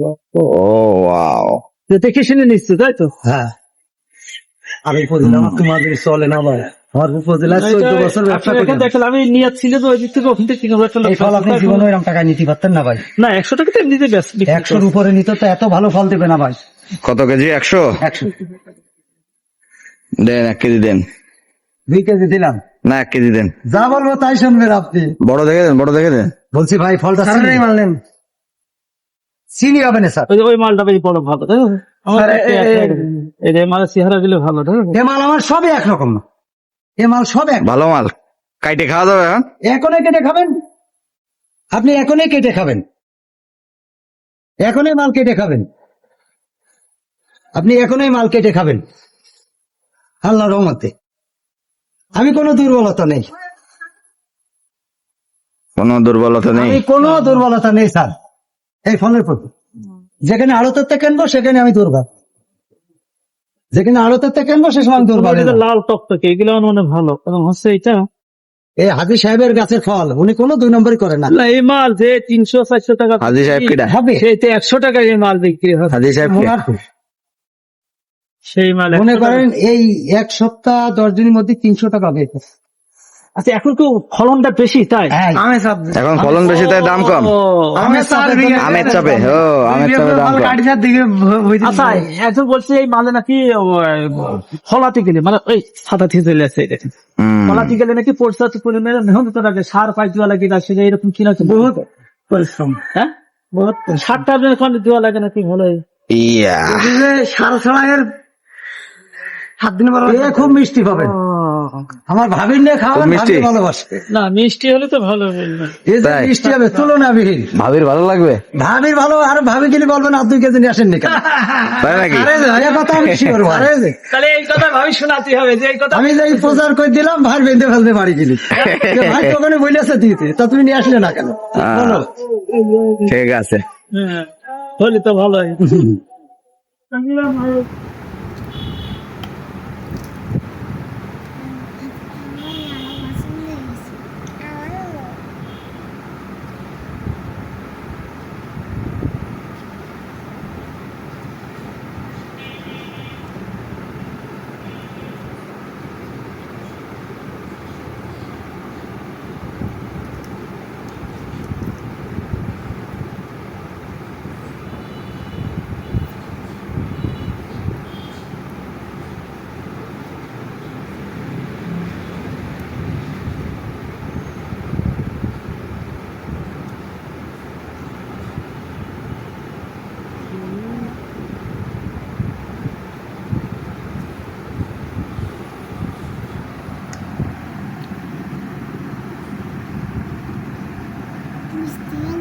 ও wow দেখে শুনে নিচ্ছে তাই তো হ্যাঁ। আমি উপজেলা আমার তোমাদের চলে না ভাই আমার উপজেলায় চোদ্দ বছর ব্যবসা করি আমি। নিয়াত ছিল যে ওই দিক থেকে ওখান থেকে এই ফল আপনি জীবনে এরকম টাকা নিতে পারতেন না ভাই। না একশো টাকা তো এমনিতে একশোর উপরে নিতে তো এত ভালো ফল দেবে না ভাই। কত কেজি? একশো? একশো। দেন এক কেজি দেন। দুই কেজি দিলাম। না এক কেজি দেন। যা বলব তাই শুনবেন আপনি। বড় দেখে দেন বড় দেখে দেন। বলছি ভাই ফলটা চিনি মারলেন চিনি হবে না স্যার ওই মালটা বেশ বড় ভালো এই যে মালের চেহারা গুলো ভালো এ মাল আমার সবই একরকম না। এ মাল সব এক। ভালো মাল। কাইটে খাওয়া যাবে হ্যাঁ? এখনই কেটে খাবেন? আপনি এখনই কেটে খাবেন। এখনই মাল কেটে খাবেন। আপনি এখনই মাল কেটে খাবেন। আল্লাহ রহমতে। আমি কোনো দুর্বলতা নেই। কোনো দুর্বলতা নেই? কোনো দুর্বলতা নেই স্যার এই ফোনের প্রতি। যেখানে আড়তের কিনবো সেখানে আমি দুর্বল যেখানে আড়তের কিনবো সে সময় এটা লাল টকটকে এগুলো মানে ভালো। এবং হচ্ছে এটা এই হাজি সাহেবের গাছের ফল উনি কোনো দুই নম্বরই করে না। এই মাল যে তিনশো চারশো টাকা হাজি সাহেব কিটা হবে। সেইতে একশো টাকা এই মাল বিক্রি হয়। হাজি সাহেব? সেই মাল মনে করেন এই এক সপ্তাহ দশ দিনের মধ্যে তিনশো টাকা বেড়ে আচ্ছা এখন তো ফলনটা বেশি তাই? এখন ফলন বেশি তাই দাম কম। আমের চাপে- ও আমের চাপে দাম কম। আচ্ছা একজন বলছে এই মালে নাকি ফলাতে গেলে মানে ওই সাদা থেকে চলে আসছে দেখেন ফলাতে গেলে নাকি পরিষ্কার পরিমাণে মেহনত লাগে সার পাই দেওয়া লাগে না সেটা এরকম কিনা বহুত পরিশ্রম। হ্যাঁ? বহুত সারটা আপনার দেওয়া লাগে নাকি ভালো? ইয়া। সারা ছাড়া এর সাত দিন খুব মিষ্টি পাবেন। আমার ভাবির নিয়ে খাওয়াবেন খুব মিষ্টি? ভালোবাসে। না মিষ্টি হলে তো ভালো? মিষ্টি হবে তুলনাবিহীন। ভাবির ভালো লাগবে? ভাবির ভালো আর ভাবি গেলে বলবেন আর দুই কেজি আসেন কেন? তাই নাকি? আরে কথা আমি শিওর। তাহলে এই কথা ভাবি শোনাতে হবে যে এই কথা আমি যে প্রচার করে দিলাম ভাই বেঁধে ফেলতে বাড়ি গেলি। ভাই দোকানে বলেছে দিতে তা তুমি নিয়ে আসলে না কেন? ঠিক আছে। হ্যাঁ, হলে তো ভালো হয় Cristiano